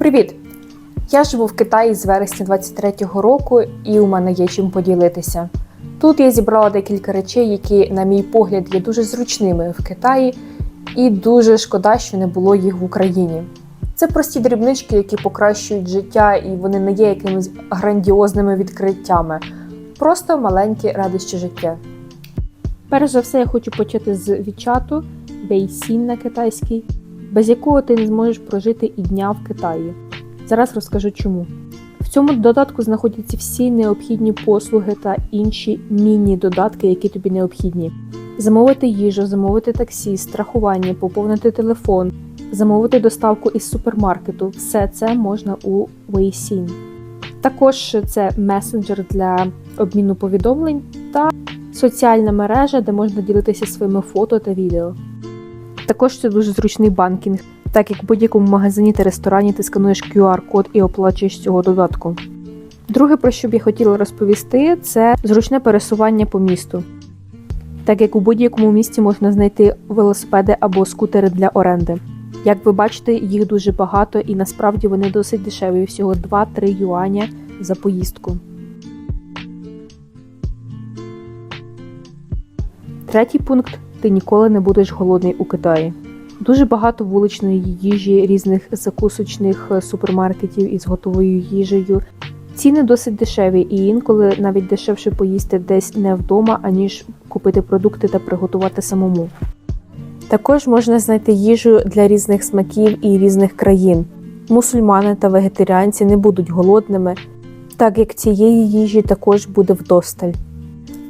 Привіт! Я живу в Китаї з вересня 23-го року, і у мене є чим поділитися. Тут я зібрала декілька речей, які, на мій погляд, є дуже зручними в Китаї, і дуже шкода, що не було їх в Україні. Це прості дрібнички, які покращують життя, і вони не є якимись грандіозними відкриттями, просто маленькі радощі життя. Перш за все, я хочу почати з вічату, Вейсін на китайській, без якого ти не зможеш прожити і дня в Китаї. Зараз розкажу чому. В цьому додатку знаходяться всі необхідні послуги та інші міні-додатки, які тобі необхідні. Замовити їжу, замовити таксі, страхування, поповнити телефон, замовити доставку із супермаркету. Все це можна у Weixin. Також це месенджер для обміну повідомлень та соціальна мережа, де можна ділитися своїми фото та відео. Також це дуже зручний банкінг, так як в будь-якому магазині та ресторані ти скануєш QR-код і оплачуєш цього додатку. Друге, про що б я хотіла розповісти, це зручне пересування по місту. Так як у будь-якому місті можна знайти велосипеди або скутери для оренди. Як ви бачите, їх дуже багато і насправді вони досить дешеві, всього 2-3 юаня за поїздку. Третій пункт ти ніколи не будеш голодний у Китаї. Дуже багато вуличної їжі, різних закусочних е, супермаркетів із готовою їжею. Ціни досить дешеві, і інколи навіть дешевше поїсти десь не вдома, аніж купити продукти та приготувати самому. Також можна знайти їжу для різних смаків і різних країн. Мусульмани та вегетаріанці не будуть голодними, так як цієї їжі також буде вдосталь.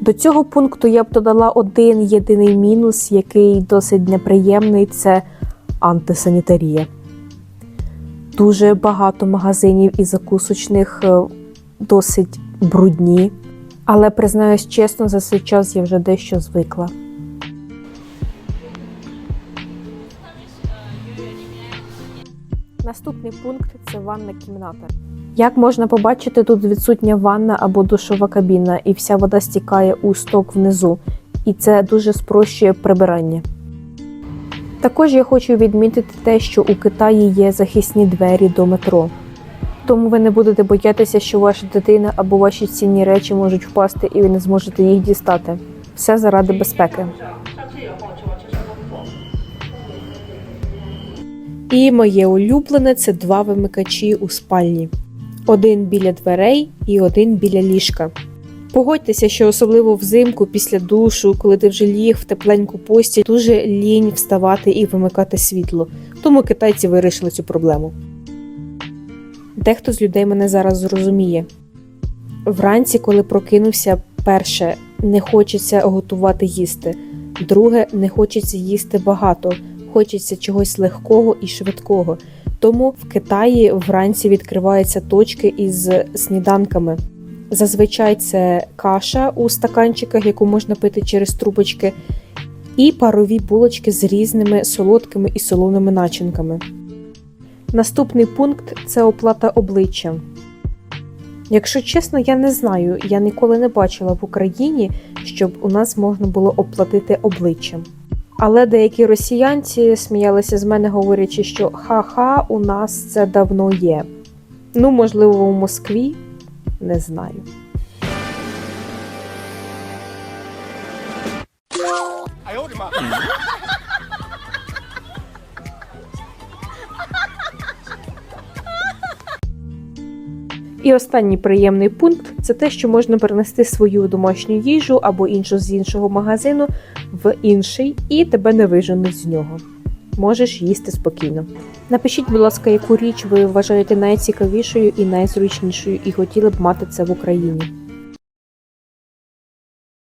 До цього пункту я б додала один єдиний мінус, який досить неприємний це антисанітарія. Дуже багато магазинів і закусочних е, досить брудні, але признаюсь чесно, за цей час я вже дещо звикла. Наступний пункт це ванна кімната. Як можна побачити, тут відсутня ванна або душова кабіна, і вся вода стікає у сток внизу, і це дуже спрощує прибирання. Також я хочу відмітити те, що у Китаї є захисні двері до метро. Тому ви не будете боятися, що ваша дитина або ваші цінні речі можуть впасти і ви не зможете їх дістати. Все заради безпеки. І моє улюблене це два вимикачі у спальні: один біля дверей і один біля ліжка. Погодьтеся, що особливо взимку, після душу, коли ти вже ліг в тепленьку постіль, дуже лінь вставати і вимикати світло. Тому китайці вирішили цю проблему. Дехто з людей мене зараз зрозуміє. Вранці, коли прокинувся, перше не хочеться готувати їсти, друге не хочеться їсти багато, хочеться чогось легкого і швидкого. Тому в Китаї вранці відкриваються точки із сніданками. Зазвичай це каша у стаканчиках, яку можна пити через трубочки, і парові булочки з різними солодкими і солоними начинками. Наступний пункт це оплата обличчя. Якщо чесно, я не знаю, я ніколи не бачила в Україні, щоб у нас можна було оплатити обличчям. Але деякі росіянці сміялися з мене, говорячи, що ха-ха, у нас це давно є. Ну, можливо, у Москві не знаю. І останній приємний пункт це те, що можна перенести свою домашню їжу або іншу з іншого магазину в інший, і тебе не виженуть з нього. Можеш їсти спокійно. Напишіть, будь ласка, яку річ ви вважаєте найцікавішою і найзручнішою, і хотіли б мати це в Україні.